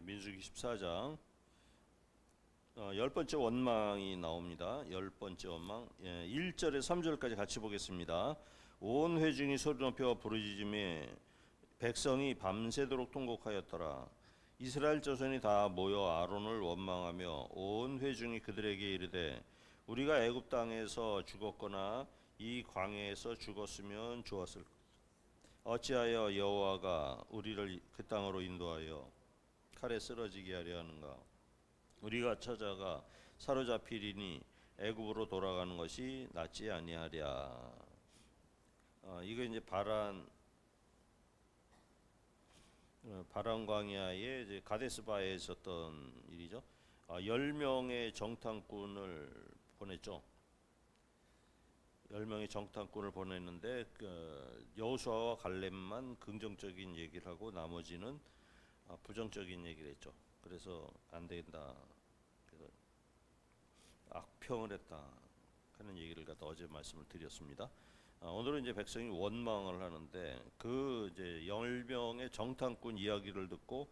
네, 민수기 14장 어, 열 번째 원망이 나옵니다. 열 번째 원망 예, 1절에 3절까지 같이 보겠습니다. 온 회중이 소리 높여 부르짖음에 백성이 밤새도록 통곡하였더라. 이스라엘 자손이 다 모여 아론을 원망하며 온 회중이 그들에게 이르되 우리가 애굽 땅에서 죽었거나 이 광야에서 죽었으면 좋았을 것. 어찌하여 여호와가 우리를 그 땅으로 인도하여 칼에 쓰러지게 하려 하는가? 우리가 찾아가 사로잡히리니 애굽으로 돌아가는 것이 낫지 아니하랴. 어, 이거 이제 바란 어, 바란 광야에 이제 가데스바에 있었던 일이죠. 아, 열 명의 정탐꾼을 보냈죠. 열 명의 정탐꾼을 보냈는데 그 여호수아와 갈렙만 긍정적인 얘기를 하고 나머지는 아, 부정적인 얘기를 했죠. 그래서 안 된다. 그래서 악평을 했다. 하는 얘기를 갖다 어제 말씀을 드렸습니다. 아, 오늘은 이제 백성이 원망을 하는데 그 이제 열 명의 정탐꾼 이야기를 듣고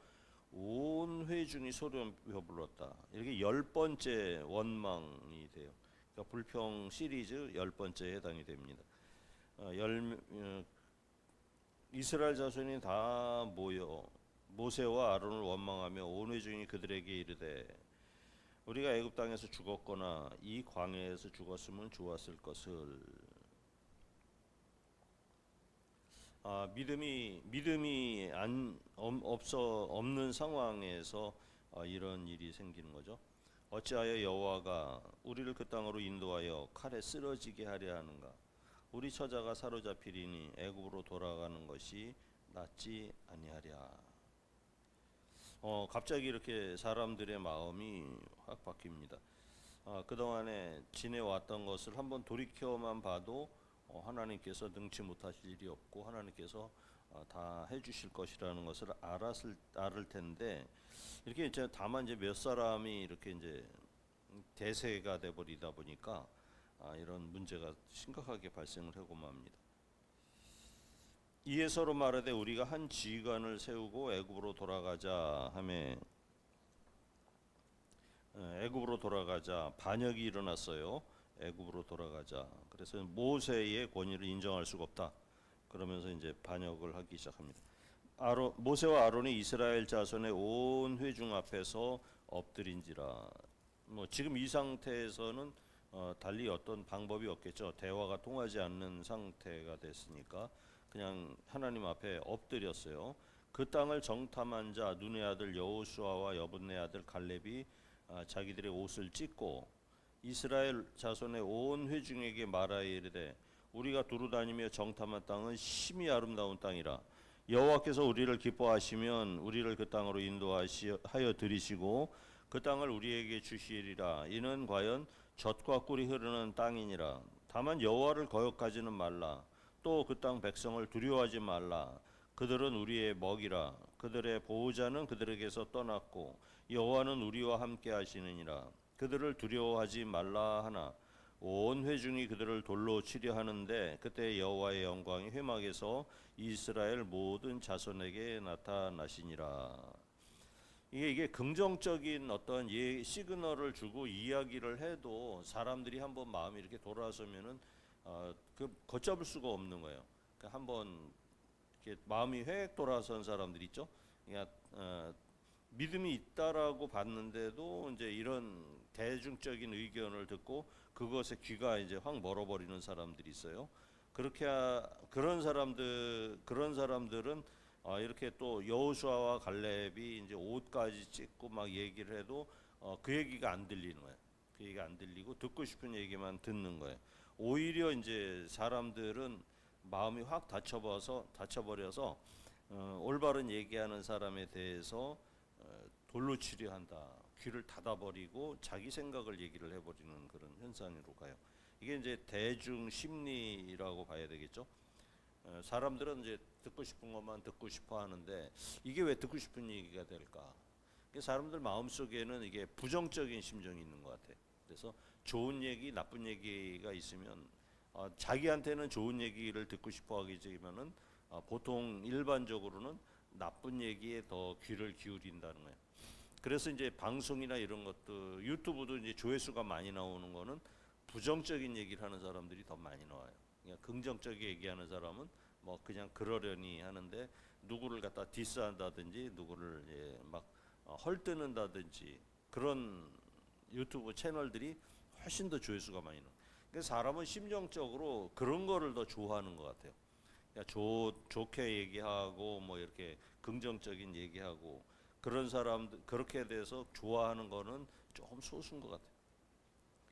온 회중이 소리 불렀다. 이렇게 열 번째 원망이 돼요. 그러니까 불평 시리즈 열 번째에 해당이 됩니다. 어, 열 어, 이스라엘 자손이 다 모여 모세와 아론을 원망하며 온 회중이 그들에게 이르되 우리가 애굽 땅에서 죽었거나 이 광야에서 죽었으면 좋았을 것을 아, 믿음이 믿음이 안 엄- 없어 없는 상황에서 아, 이런 일이 생기는 거죠. 어찌하여 여호와가 우리를 그 땅으로 인도하여 칼에 쓰러지게 하려 하는가? 우리 처자가 사로잡히리니 애굽으로 돌아가는 것이 낫지 아니하랴. 어, 갑자기 이렇게 사람들의 마음이 확 바뀝니다. 아, 그동안에 지내왔던 것을 한번 돌이켜만 봐도 어, 하나님께서 능치 못하실 일이 없고 하나님께서 어, 다 해주실 것이라는 것을 알았을 알을 텐데 이렇게 이제 다만 이제 몇 사람이 이렇게 이제 대세가 돼 버리다 보니까 아, 이런 문제가 심각하게 발생을 하고 맙니다. 이에 서로 말하되 우리가 한 지휘관을 세우고 애굽으로 돌아가자 하매 에, 애굽으로 돌아가자 반역이 일어났어요. 애굽으로 돌아가자. 그래서 모세의 권위를 인정할 수가 없다. 그러면서 이제 반역을 하기 시작합니다. 아론, 모세와 아론이 이스라엘 자손의 온 회중 앞에서 엎드린지라. 뭐 지금 이 상태에서는 어, 달리 어떤 방법이 없겠죠. 대화가 통하지 않는 상태가 됐으니까 그냥 하나님 앞에 엎드렸어요. 그 땅을 정탐한 자 눈의 아들 여호수아와 여분의 아들 갈렙이 아, 자기들의 옷을 찢고 이스라엘 자손의 온 회중에게 말하여 이르되 우리가 두루 다니며 정탐한 땅은 심히 아름다운 땅이라. 여호와께서 우리를 기뻐하시면 우리를 그 땅으로 인도하여 들이시고 그 땅을 우리에게 주시리라. 이는 과연 젖과 꿀이 흐르는 땅이니라. 다만 여호와를 거역하지는 말라 또 그 땅 백성을 두려워하지 말라. 그들은 우리의 먹이라. 그들의 보호자는 그들에게서 떠났고 여호와는 우리와 함께 하시느니라. 그들을 두려워하지 말라 하나. 온 회중이 그들을 돌로 치려 하는데 그때 여호와의 영광이 회막에서 이스라엘 모든 자손에게 나타나시니라. 이게 이게 긍정적인 어떤 예 시그널을 주고 이야기를 해도 사람들이 한번 마음이 이렇게 돌아서면은 어 그 걷잡을 수가 없는 거예요. 그러니까 한번 이렇게 마음이 획 돌아선 사람들 있죠. 그러니까 어, 믿음이 있다라고 봤는데도 이제 이런 대중적인 의견을 듣고 그것에 귀가 이제 확 멀어버리는 사람들이 있어요. 그렇게 하, 그런 사람들 그런 사람들은 아, 이렇게 또 여호수아와 갈렙이 이제 옷까지 찢고 막 얘기를 해도 어, 그 얘기가 안 들리는 거예요. 그 얘기가 안 들리고 듣고 싶은 얘기만 듣는 거예요. 오히려 이제 사람들은 마음이 확 다쳐버서 다쳐버려서 어, 올바른 얘기하는 사람에 대해서 어, 돌로 치려 한다. 귀를 닫아버리고 자기 생각을 얘기를 해버리는 그런 현상으로 가요. 이게 이제 대중 심리라고 봐야 되겠죠. 어, 사람들은 이제 듣고 싶은 것만 듣고 싶어 하는데 이게 왜 듣고 싶은 얘기가 될까? 그 사람들 마음 속에는 이게 부정적인 심정이 있는 것 같아. 그래서 좋은 얘기, 나쁜 얘기가 있으면 어, 자기한테는 좋은 얘기를 듣고 싶어 하기지만은 어, 보통 일반적으로는 나쁜 얘기에 더 귀를 기울인다는 거예요. 그래서 이제 방송이나 이런 것도 유튜브도 이제 조회수가 많이 나오는 거는 부정적인 얘기를 하는 사람들이 더 많이 나와요. 그냥 긍정적인 얘기하는 사람은 뭐 그냥 그러려니 하는데 누구를 갖다 디스한다든지 누구를 예, 막 어, 헐뜯는다든지 그런 유튜브 채널들이 훨씬 더 조회수가 많이 나. 그러니까 사람은 심정적으로 그런 거를 더 좋아하는 것 같아요. 그러니까 좋 좋게 얘기하고 뭐 이렇게 긍정적인 얘기하고 그런 사람들 그렇게 돼서 좋아하는 거는 조금 소수인 것 같아요.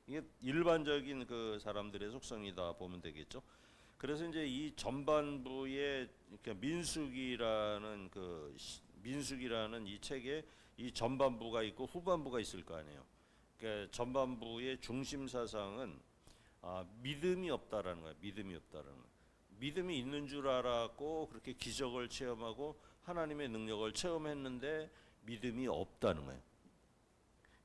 이게 일반적인 그 사람들의 속성이다 보면 되겠죠. 그래서 이제 이 전반부에 이렇게 민숙이라는 그 시- 민숙이라는 이 책에 이 전반부가 있고 후반부가 있을 거 아니에요. 그러니까 전반부의 중심 사상은 아, 믿음이 없다라는 거예요. 믿음이 없다라는 거예요. 믿음이 있는 줄 알았고 그렇게 기적을 체험하고 하나님의 능력을 체험했는데 믿음이 없다는 거예요.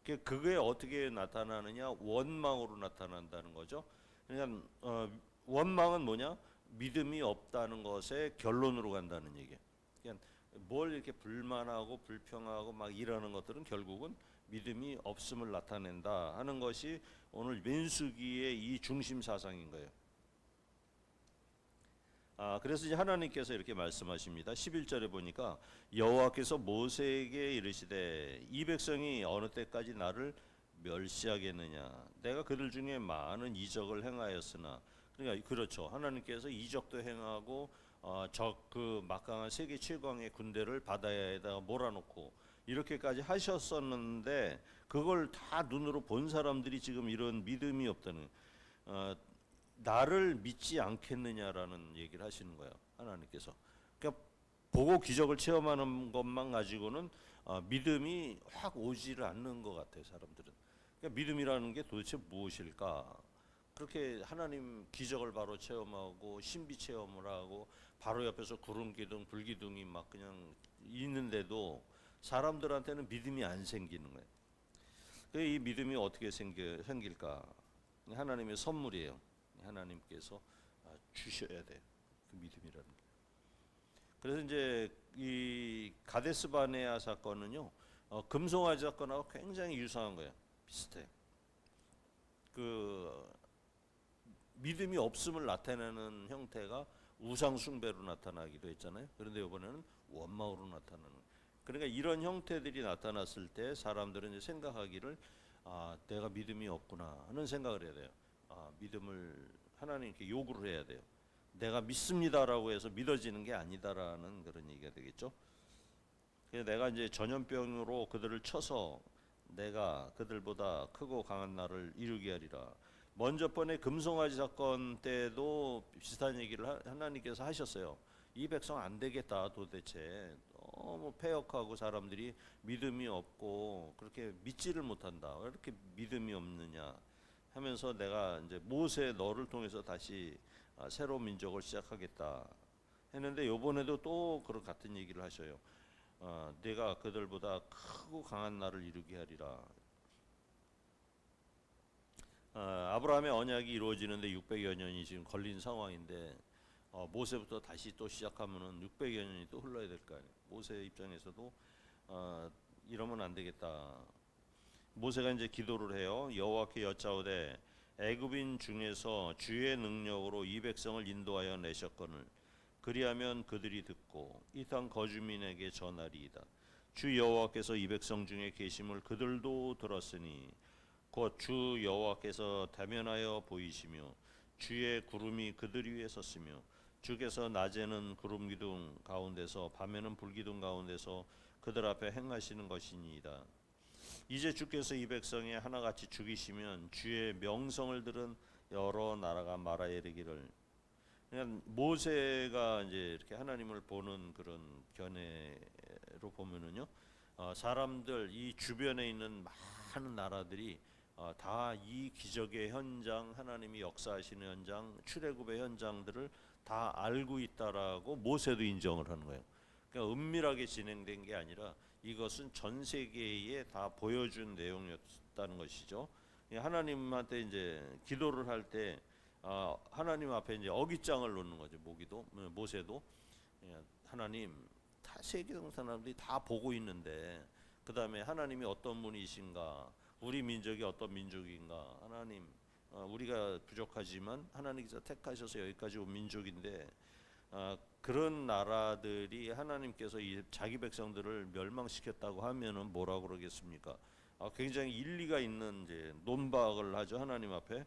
그- 그게 어떻게 나타나느냐? 원망으로 나타난다는 거죠. 그러니까 어, 원망은 뭐냐? 믿음이 없다는 것의 결론으로 간다는 얘기예요. 그냥 뭘 이렇게 불만하고 불평하고 막 이러는 것들은 결국은 믿음이 없음을 나타낸다 하는 것이 오늘 민수기의 이 중심 사상인 거예요. 아, 그래서 이제 하나님께서 이렇게 말씀하십니다. 11절에 보니까 여호와께서 모세에게 이르시되 이 백성이 어느 때까지 나를 멸시하겠느냐 내가 그들 중에 많은 이적을 행하였으나 그러니까 그렇죠. 하나님께서 이적도 행하고 어, 적그 막강한 세계 최강의 군대를 바다에다가 몰아놓고 이렇게까지 하셨었는데 그걸 다 눈으로 본 사람들이 지금 이런 믿음이 없다는 어, 나를 믿지 않겠느냐라는 얘기를 하시는 거예요. 하나님께서. 그러니까 보고 기적을 체험하는 것만 가지고는 어, 믿음이 확 오지를 않는 것 같아요. 사람들은. 그러니까 믿음이라는 게 도대체 무엇일까? 그렇게 하나님 기적을 바로 체험하고 신비 체험을 하고 바로 옆에서 구름 기둥, 불 기둥이 막 그냥 있는데도 사람들한테는 믿음이 안 생기는 거예요. 그이 믿음이 어떻게 생겨, 생길까? 하나님의 선물이에요. 하나님께서 아, 주셔야 돼. 그 믿음이라는 게. 그래서 이제 이 가데스 바네아 사건은요. 어, 금송아지 사건하고 굉장히 유사한 거예요. 비슷해. 그 믿음이 없음을 나타내는 형태가 우상 숭배로 나타나기도 했잖아요. 그런데 이번에는 원망으로 나타나는. 그러니까 이런 형태들이 나타났을 때 사람들은 이제 생각하기를 아, 내가 믿음이 없구나 하는 생각을 해야 돼요. 아, 믿음을 하나님께 요구를 해야 돼요. 내가 믿습니다라고 해서 믿어지는 게 아니다라는 그런 얘기가 되겠죠. 그래서 내가 이제 전염병으로 그들을 쳐서 내가 그들보다 크고 강한 나를 이루게 하리라. 먼저 번에 금송아지 사건 때도 비슷한 얘기를 하- 하나님께서 하셨어요. 이 백성 안 되겠다 도대체 너무 폐역하고 사람들이 믿음이 없고 그렇게 믿지를 못한다. 왜 이렇게 믿음이 없느냐 하면서 내가 이제 모세 너를 통해서 다시 아, 새로운 민족을 시작하겠다 했는데 요번에도 또 그런 같은 얘기를 하셔요. 어, 내가 그들보다 크고 강한 나를 이루게 하리라. 어, 아브라함의 언약이 이루어지는데 600여 년이 지금 걸린 상황인데 어, 모세부터 다시 또 시작하면은 600여 년이 또 흘러야 될 거 아니에요. 모세 입장에서도 어, 이러면 안 되겠다. 모세가 이제 기도를 해요. 여호와께 여짜오되 애굽인 중에서 주의 능력으로 이 백성을 인도하여 내셨거늘 그리하면 그들이 듣고 이 땅 거주민에게 전하리이다. 주 여호와께서 이 백성 중에 계심을 그들도 들었으니 곧 주 여호와께서 대면하여 보이시며 주의 구름이 그들 위에 섰으며 주께서 낮에는 구름 기둥 가운데서 밤에는 불 기둥 가운데서 그들 앞에 행하시는 것이니이다. 이제 주께서 이 백성에 하나같이 죽이시면 주의 명성을 들은 여러 나라가 말하여 이르기를 그냥 모세가 이제 이렇게 하나님을 보는 그런 견해로 보면은요 어, 사람들 이 주변에 있는 많은 나라들이 어, 다이 기적의 현장 하나님이 역사하시는 현장 출애굽의 현장들을 다 알고 있다라고 모세도 인정을 하는 거예요. 그러니까 은밀하게 진행된 게 아니라 이것은 전 세계에 다 보여준 내용이었다는 것이죠. 예, 하나님한테 이제 기도를 할때 아, 하나님 앞에 이제 어깃장을 놓는 거죠. 모기도 음, 모세도 예, 하나님 다 세계 사람들이 다 보고 있는데 그 다음에 하나님이 어떤 분이신가, 우리 민족이 어떤 민족인가, 하나님 어, 우리가 부족하지만 하나님께서 택하셔서 여기까지 온 민족인데 아, 그런 나라들이 하나님께서 이 자기 백성들을 멸망시켰다고 하면은 뭐라 그러겠습니까? 아, 굉장히 일리가 있는 이제 논박을 하죠 하나님 앞에.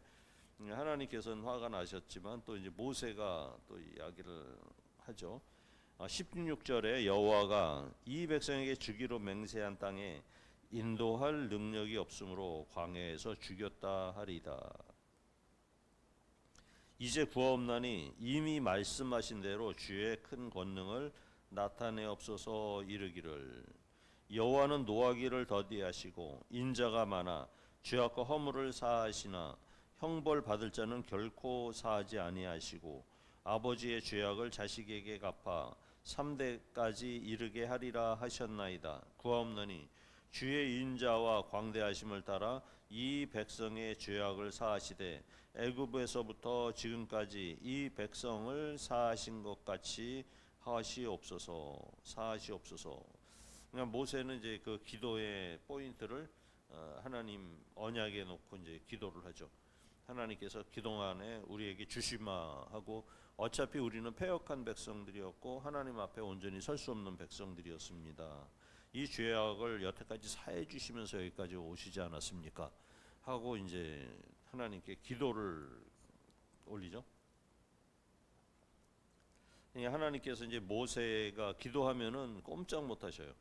음, 하나님께서는 화가 나셨지만 또 이제 모세가 또 이야기를 하죠. 아, 16절에 여호와가 이 백성에게 주기로 맹세한 땅에 인도할 능력이 없으므로 광야에서 죽였다 하리다. 이제 구하옵나니 이미 말씀하신 대로 주의 큰 권능을 나타내옵소서 이르기를. 여호와는 노하기를 더디하시고 인자가 많아 죄악과 허물을 사하시나 형벌 받을 자는 결코 사하지 아니하시고 아버지의 죄악을 자식에게 갚아 3대까지 이르게 하리라 하셨나이다. 구하옵나니 주의 인자와 광대하심을 따라 이 백성의 죄악을 사하시되 애굽에서부터 지금까지 이 백성을 사하신 것 같이 하시옵소서 사하시옵소서 그냥 모세는 이제 그 기도의 포인트를 어, 하나님 언약에 놓고 이제 기도를 하죠. 하나님께서 그동안에 우리에게 주시마 하고 어차피 우리는 패역한 백성들이었고 하나님 앞에 온전히 설 수 없는 백성들이었습니다. 이 죄악을 여태까지 사해 주시면서 여기까지 오시지 않았습니까? 하고 이제 하나님께 기도를 올리죠. 예, 하나님께서 이제 모세가 기도하면은 꼼짝 못 하셔요.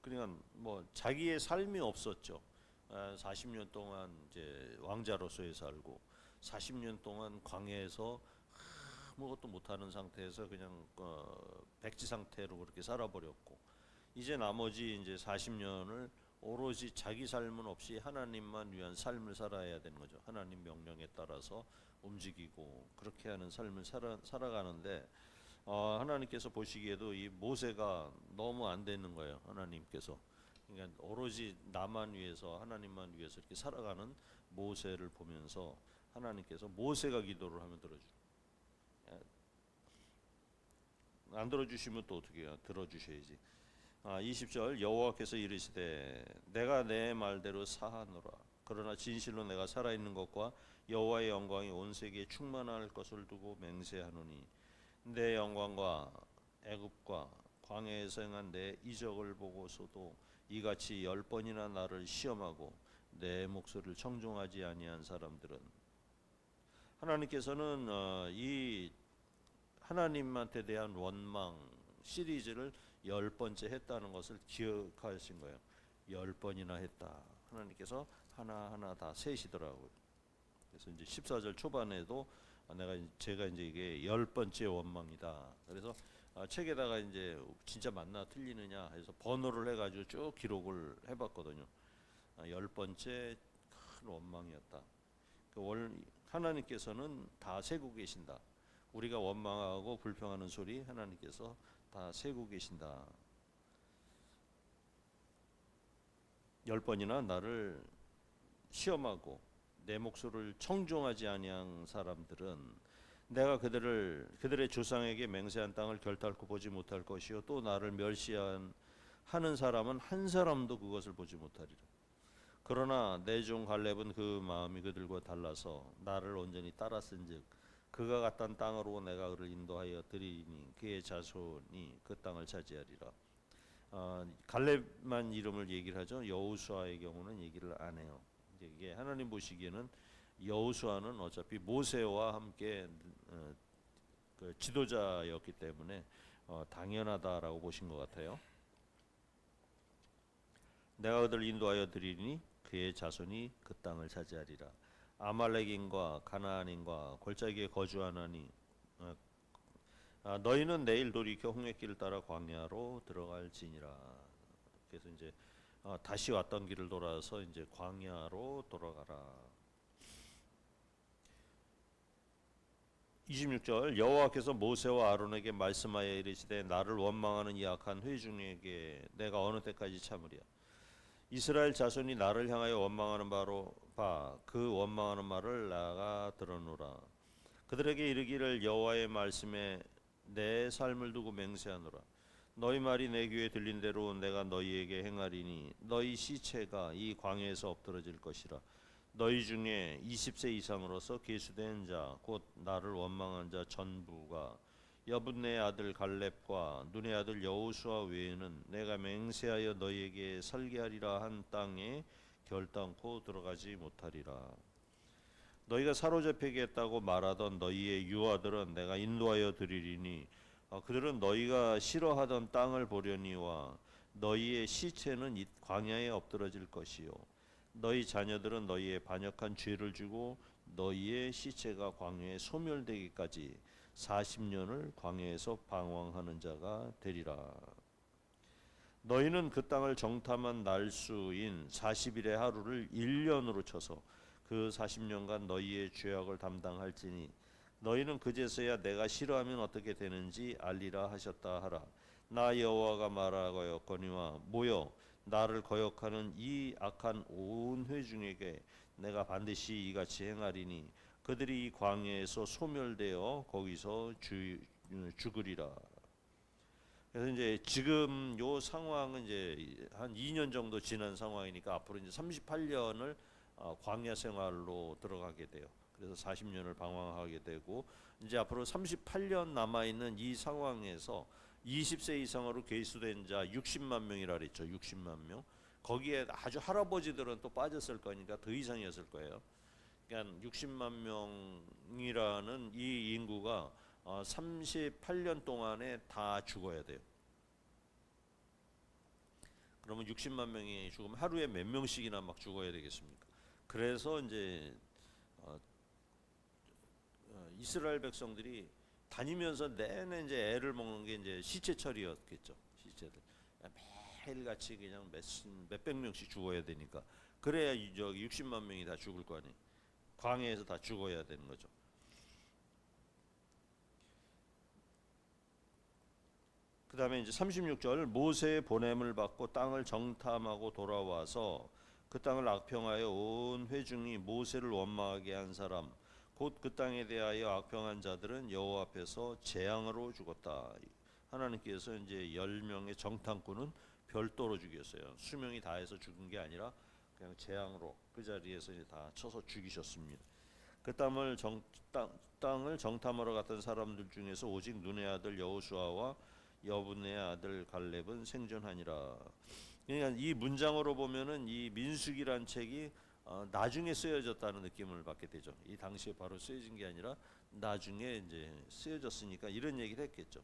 그러니까 뭐 자기의 삶이 없었죠. 아, 40년 동안 이제 왕자로서의 살고 40년 동안 광야에서 아무것도 못하는 상태에서 그냥 어, 백지 상태로 그렇게 살아버렸고 이제 나머지 이제 40년을 오로지 자기 삶은 없이 하나님만 위한 삶을 살아야 되는 거죠. 하나님 명령에 따라서 움직이고 그렇게 하는 삶을 살아, 살아가는데 어, 하나님께서 보시기에도 이 모세가 너무 안 되는 거예요. 하나님께서 그러니까 오로지 나만 위해서 하나님만 위해서 이렇게 살아가는 모세를 보면서 하나님께서 모세가 기도를 하면 들어주. 안 들어주시면 또 어떻게 해요? 들어주셔야지. 아, 20절 여호와께서 이르시되 내가 내 말대로 사하노라. 그러나 진실로 내가 살아 있는 것과 여호와의 영광이 온 세계에 충만할 것을 두고 맹세하노니 내 영광과 애굽과 광야에서 행한 내 이적을 보고서도 이같이 열 번이나 나를 시험하고 내 목소리를 청종하지 아니한 사람들은. 하나님께서는 어, 이 하나님한테 대한 원망 시리즈를 열 번째 했다는 것을 기억하신 거예요. 열 번이나 했다. 하나님께서 하나 하나 다 세시더라고요. 그래서 이제 14절 초반에도 아, 내가 제가 이제 이게 열 번째 원망이다. 그래서 아, 책에다가 이제 진짜 맞나 틀리느냐 해서 번호를 해가지고 쭉 기록을 해봤거든요. 아, 열 번째 큰 원망이었다. 그 월, 하나님께서는 다 세고 계신다. 우리가 원망하고 불평하는 소리 하나님께서 다 세고 계신다. 열 번이나 나를 시험하고 내 목소리를 청종하지 아니한 사람들은 내가 그들을 그들의 조상에게 맹세한 땅을 결탈코 보지 못할 것이요 또 나를 멸시한 하는 사람은 한 사람도 그것을 보지 못하리라. 그러나 내 종 갈렙은 그 마음이 그들과 달라서 나를 온전히 따랐은즉 그가 갔던 땅으로 내가 그를 인도하여 드리니 그의 자손이 그 땅을 차지하리라. 어, 갈렙만 이름을 얘기를 하죠. 여호수아의 경우는 얘기를 안 해요. 이게 하나님 보시기에는 여호수아는 어차피 모세와 함께 어, 그 지도자였기 때문에 어, 당연하다라고 보신 것 같아요. 내가 그들을 인도하여 드리니 그의 자손이 그 땅을 차지하리라. 아말렉인과 가나안인과 골짜기에 거주하나니 어, 아, 너희는 내일 돌이켜 홍해길을 따라 광야로 들어갈지니라. 그래서 이제 어, 다시 왔던 길을 돌아서 이제 광야로 돌아가라. 26절 여호와께서 모세와 아론에게 말씀하여 이르시되 나를 원망하는 이 악한 회중에게 내가 어느 때까지 참으랴 이스라엘 자손이 나를 향하여 원망하는 바로 바 그 원망하는 말을 나가 들어노라. 그들에게 이르기를 여호와의 말씀에 내 삶을 두고 맹세하노라. 너희 말이 내 귀에 들린 대로 내가 너희에게 행하리니 너희 시체가 이 광야에서 엎드러질 것이라. 너희 중에 20세 이상으로서 계수된 자 곧 나를 원망한 자 전부가 여분네 아들 갈렙과 눈의 아들 여호수아 외에는 내가 맹세하여 너희에게 설계하리라 한 땅에 결단코 들어가지 못하리라. 너희가 사로잡히겠다고 말하던 너희의 유아들은 내가 인도하여 드리리니 어, 그들은 너희가 싫어하던 땅을 보려니와 너희의 시체는 이 광야에 엎드러질 것이요. 너희 자녀들은 너희의 반역한 죄를 주고 너희의 시체가 광야에 소멸되기까지 40년을 광야에서 방황하는 자가 되리라. 너희는 그 땅을 정탐한 날수인 40일의 하루를 1년으로 쳐서 그 40년간 너희의 죄악을 담당할지니 너희는 그제서야 내가 싫어하면 어떻게 되는지 알리라 하셨다 하라. 나 여호와가 말하거니와 모여 나를 거역하는 이 악한 온 회중에게 내가 반드시 이같이 행하리니 그들이 이 광야에서 소멸되어 거기서 주, 죽으리라 그래서 이제 지금 요 상황은 이제 한 2년 정도 지난 상황이니까 앞으로 이제 38년을 어, 광야 생활로 들어가게 돼요. 그래서 40년을 방황하게 되고 이제 앞으로 38년 남아 있는 이 상황에서 20세 이상으로 계수된 자 60만 명이라 그랬죠. 60만 명. 거기에 아주 할아버지들은 또 빠졌을 거니까 더 이상이었을 거예요. 그러니까 60만 명이라는 이 인구가 어, 38년 동안에 다 죽어야 돼요. 그러면 60만 명이 죽으면 하루에 몇 명씩이나 막 죽어야 되겠습니까? 그래서 이제 어, 어, 이스라엘 백성들이 다니면서 내내 이제 애를 먹는 게 이제 시체 처리였겠죠. 시체들 매일 같이 그냥 몇 몇백 명씩 죽어야 되니까 그래야 이 저기 60만 명이 다 죽을 거 아니. 광야에서 다 죽어야 되는 거죠. 그 다음에 이제 36절 모세의 보냄을 받고 땅을 정탐하고 돌아와서 그 땅을 악평하여 온 회중이 모세를 원망하게 한 사람 곧 그 땅에 대하여 악평한 자들은 여호와 앞에서 재앙으로 죽었다. 하나님께서 이제 열 명의 정탐꾼은 별도로 죽였어요. 수명이 다해서 죽은 게 아니라 그냥 재앙으로 그 자리에서 이제 다 쳐서 죽이셨습니다. 그 땅을 정, 땅, 땅을 정탐하러 갔던 사람들 중에서 오직 눈의 아들 여호수아와 여분의 아들 갈렙은 생존하니라. 그러니까 이 문장으로 보면은 이 민수기란 책이 어, 나중에 쓰여졌다는 느낌을 받게 되죠. 이 당시에 바로 쓰여진 게 아니라 나중에 이제 쓰여졌으니까 이런 얘기를 했겠죠.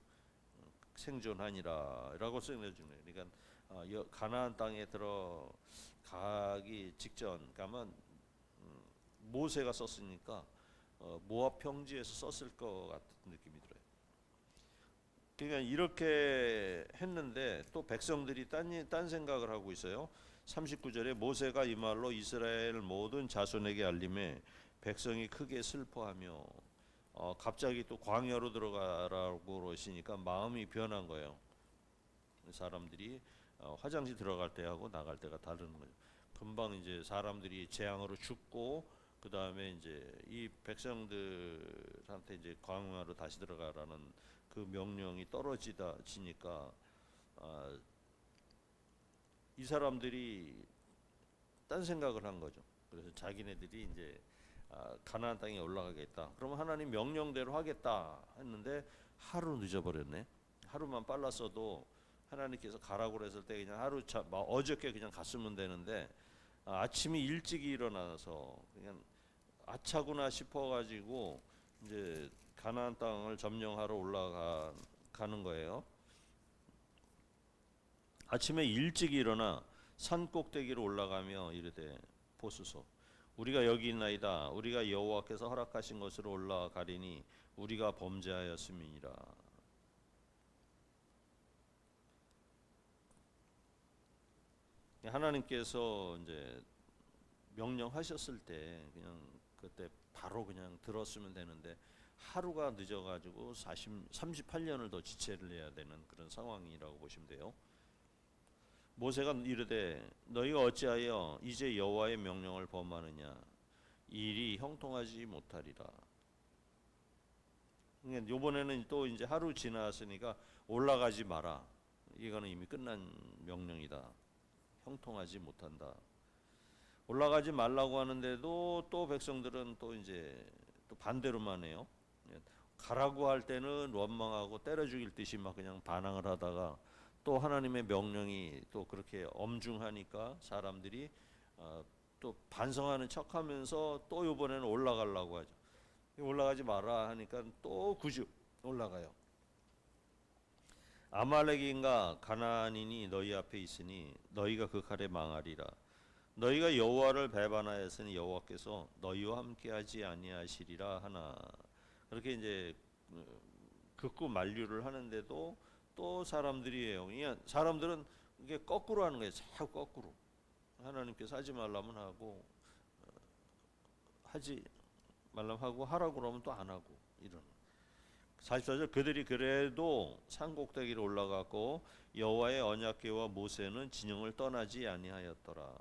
어, 생존하니라라고 거예요. 그러니까 어, 여- 가나안 땅에 들어가기 직전, 가면 음, 모세가 썼으니까 어, 모압 평지에서 썼을 것 같은 느낌이 들어요. 그러니까 이렇게 했는데 또 백성들이 딴, 일- 딴 생각을 하고 있어요. 39절에 모세가 이 말로 이스라엘 모든 자손에게 알림해 백성이 크게 슬퍼하며 어, 갑자기 또 광야로 들어가라고 그러시니까 마음이 변한 거예요. 사람들이 어, 화장실 들어갈 때하고 나갈 때가 다른 거죠. 금방 이제 사람들이 재앙으로 죽고 그 다음에 이제 이 백성들한테 이제 광야로 다시 들어가라는 그 명령이 떨어지다 지니까 아, 이 사람들이 딴 생각을 한 거죠. 그래서 자기네들이 이제 아, 가나안 땅에 올라가겠다. 그러면 하나님 명령대로 하겠다 했는데 하루 늦어버렸네. 하루만 빨랐어도 하나님께서 가라고 그랬을 때 그냥 하루 차, 막 어저께 그냥 갔으면 되는데 아, 아침에 일찍 일어나서 그냥 아차구나 싶어가지고 이제 가나안 땅을 점령하러 올라가는 거예요. 아침에 일찍 일어나 산 꼭대기로 올라가며 이르되 보소서. 우리가 여기 있나이다. 우리가 여호와께서 허락하신 것으로 올라가리니 우리가 범죄하였음이니라 하나님께서 이제 명령하셨을 때 그냥 그때 바로 그냥 들었으면 되는데 하루가 늦어가지고 40, 38년을 더 지체를 해야 되는 그런 상황이라고 보시면 돼요. 모세가 이르되 너희가 어찌하여 이제 여호와의 명령을 범하느냐 이 일이 형통하지 못하리라. 그러니까 이번에는 또 이제 하루 지났으니까 올라가지 마라. 이거는 이미 끝난 명령이다. 형통하지 못한다. 올라가지 말라고 하는데도 또 백성들은 또 이제 또 반대로만 해요. 예, 가라고 할 때는 원망하고 때려 죽일 듯이 막 그냥 반항을 하다가 또 하나님의 명령이 또 그렇게 엄중하니까 사람들이 어, 또 반성하는 척하면서 또 이번에는 올라가려고 하죠. 올라가지 마라 하니까 또 굳이 올라가요. 아말렉인가 가나안인이 너희 앞에 있으니 너희가 그 칼에 망하리라. 너희가 여호와를 배반하였으니 여호와께서 너희와 함께하지 아니하시리라 하나. 그렇게 이제 어, 극구 만류를 하는데도 또 사람들이에요. 그냥 사람들은 이게 거꾸로 하는 거예요. 자꾸 거꾸로. 하나님께서 하지 말라면 하고 어, 하지 말라면 하고 하라고 그러면 또 안 하고 이런. 44절 그들이 그래도 산 꼭대기로 올라갔고 여호와의 언약궤와 모세는 진영을 떠나지 아니하였더라.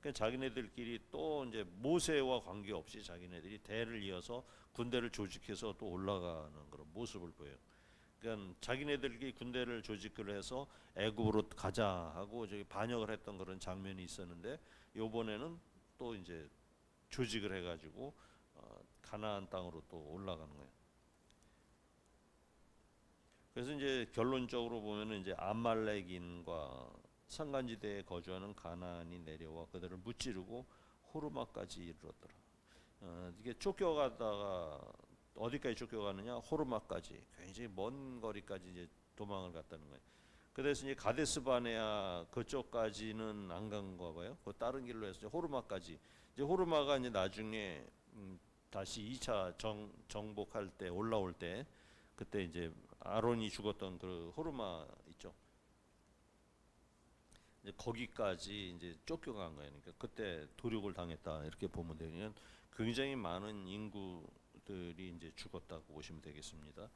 그러니까 자기네들끼리 또 이제 모세와 관계없이 자기네들이 대를 이어서 군대를 조직해서 또 올라가는 그런 모습을 보여요. 그러니까 자기네들끼리 군대를 조직을 해서 애굽으로 가자 하고 저기 반역을 했던 그런 장면이 있었는데 요번에는 또 이제 조직을 해 가지고 어, 가나안 땅으로 또 올라가는 거예요. 그래서 이제 결론적으로 보면은 이제 아말렉인과 산간지대에 거주하는 가나안이 내려와 그들을 무찌르고 호르마까지 이르렀더라. 어, 이게 쫓겨가다가 어디까지 쫓겨가느냐? 호르마까지 굉장히 먼 거리까지 이제 도망을 갔다는 거예요. 그래서 이제 가데스 바네아 그쪽까지는 안간 거고요. 그 다른 길로 해서 이제 호르마까지. 이제 호르마가 이제 나중에 음, 다시 2차 정 정복할 때 올라올 때 그때 이제 아론이 죽었던 그 호르마 있죠. 이제 거기까지 이제 쫓겨간 거예요. 그러니까 그때 도륙을 당했다 이렇게 보면 되면 굉장히 많은 인구들이 이제 죽었다고 보시면 되겠습니다.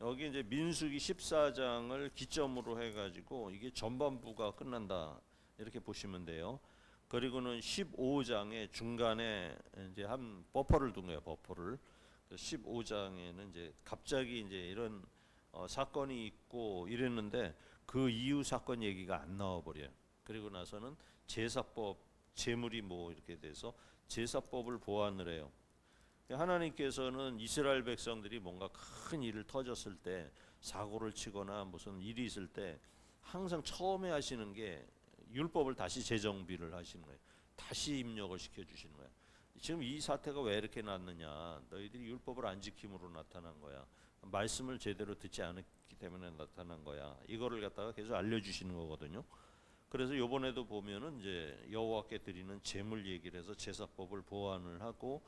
여기 이제 민수기 14장을 기점으로 해가지고 이게 전반부가 끝난다 이렇게 보시면 돼요. 그리고는 15장의 중간에 이제 한 버퍼를 둔 거예요. 버퍼를 15장에는 이제 갑자기 이제 이런 어, 사건이 있고 이랬는데 그 이후 사건 얘기가 안 나와 버려요. 그리고 나서는 제사법 제물이 뭐 이렇게 돼서 제사법을 보완을 해요. 하나님께서는 이스라엘 백성들이 뭔가 큰 일을 터졌을 때 사고를 치거나 무슨 일이 있을 때 항상 처음에 하시는 게 율법을 다시 재정비를 하시는 거예요. 다시 입력을 시켜 주시는 거예요. 지금 이 사태가 왜 이렇게 났느냐? 너희들이 율법을 안 지킴으로 나타난 거야. 말씀을 제대로 듣지 않았기 때문에 나타난 거야. 이거를 갖다가 계속 알려주시는 거거든요. 그래서 요번에도 보면은 이제 여호와께 드리는 제물 얘기를 해서 제사법을 보완을 하고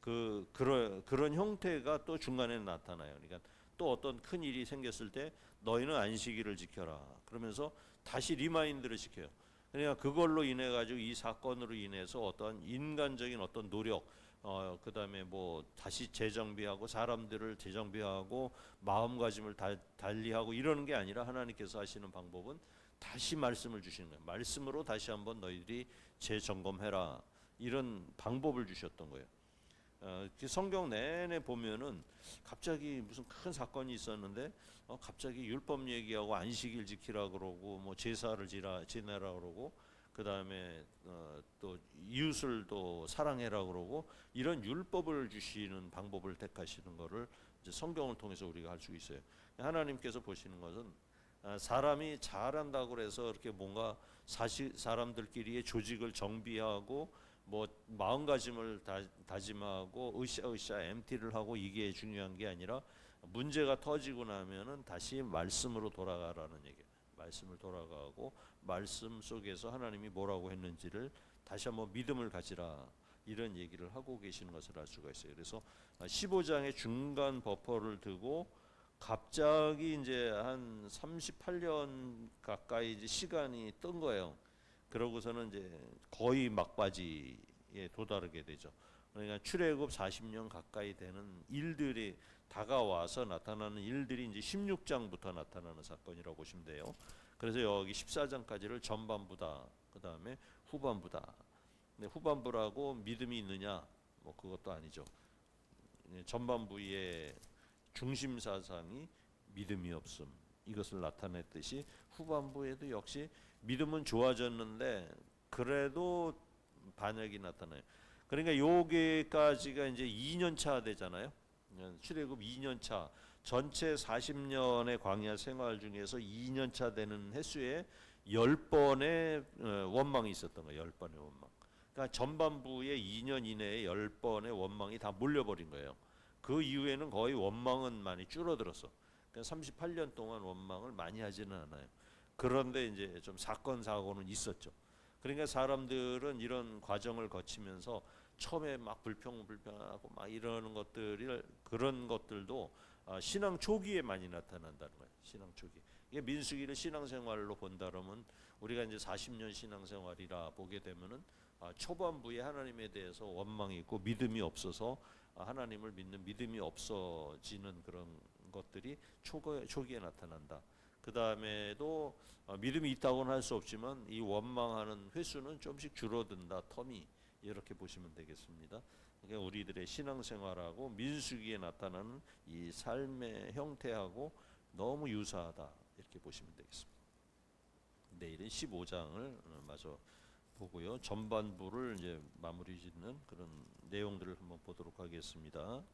그 그런 그런 형태가 또 중간에 나타나요. 그러니까 또 어떤 큰 일이 생겼을 때 너희는 안식일을 지켜라. 그러면서 다시 리마인드를 시켜요. 그러니까 그걸로 인해 가지고 이 사건으로 인해서 어떤 인간적인 어떤 노력 어 그다음에 뭐 다시 재정비하고 사람들을 재정비하고 마음가짐을 다, 달리하고 이러는 게 아니라 하나님께서 하시는 방법은 다시 말씀을 주시는 거예요. 말씀으로 다시 한번 너희들이 재점검해라 이런 방법을 주셨던 거예요. 어, 그 성경 내내 보면은 갑자기 무슨 큰 사건이 있었는데 어, 갑자기 율법 얘기하고 안식일 지키라 그러고 뭐 제사를 지라 지내라 그러고 그 다음에 어, 또 이웃을 또 사랑해라 그러고 이런 율법을 주시는 방법을 택하시는 거를 성경을 통해서 우리가 할수 있어요. 하나님께서 보시는 것은 아, 사람이 잘한다고 그래서 이렇게 뭔가 사시, 사람들끼리의 조직을 정비하고 뭐 마음가짐을 다, 다짐하고 으쌰으쌰 MT를 하고 이게 중요한 게 아니라 문제가 터지고 나면은 다시 말씀으로 돌아가라는 얘기예요. 말씀을 돌아가고 말씀 속에서 하나님이 뭐라고 했는지를 다시 한번 믿음을 가지라 이런 얘기를 하고 계시는 것을 알 수가 있어요. 그래서 15장의 중간 버퍼를 두고 갑자기 이제 한 38년 가까이 이제 시간이 뜬 거예요. 그러고서는 이제 거의 막바지에 도달하게 되죠. 그러니까 출애굽 40년 가까이 되는 일들이 다가와서 나타나는 일들이 이제 16장부터 나타나는 사건이라고 보시면 돼요. 그래서 여기 14장까지를 전반부다. 그 다음에 후반부다. 근데 후반부라고 믿음이 있느냐? 뭐 그것도 아니죠. 전반부의 중심 사상이 믿음이 없음. 이것을 나타냈듯이 후반부에도 역시 믿음은 좋아졌는데 그래도 반역이 나타나요. 그러니까 여기까지가 이제 2년 차 되잖아요. 출애굽 2년 차 전체 40년의 광야 생활 중에서 2년 차 되는 횟수에 10번의 어, 원망이 있었던 거예요. 10번의 원망. 그러니까 전반부에 2년 이내에 10번의 원망이 다 몰려버린 거예요. 그 이후에는 거의 원망은 많이 줄어들었어. 그러니까 38년 동안 원망을 많이 하지는 않아요. 그런데 이제 좀 사건 사고는 있었죠. 그러니까 사람들은 이런 과정을 거치면서 처음에 막 불평 불평하고 막 이러는 것들을 그런 것들도 아, 신앙 초기에 많이 나타난다는 거예요. 신앙 초기. 이게 민수기를 신앙생활로 본다 그러면 우리가 이제 40년 신앙생활이라 보게 되면은 아, 초반부에 하나님에 대해서 원망이 있고 믿음이 없어서 아, 하나님을 믿는 믿음이 없어지는 그런 것들이 초기, 초기에 나타난다. 그 다음에도 어, 믿음이 있다고는 할 수 없지만 이 원망하는 횟수는 좀씩 줄어든다. 텀이 이렇게 보시면 되겠습니다. 우리들의 신앙생활하고 민수기에 나타나는 이 삶의 형태하고 너무 유사하다 이렇게 보시면 되겠습니다. 내일은 15장을 마저 보고요. 전반부를 이제 마무리 짓는 그런 내용들을 한번 보도록 하겠습니다.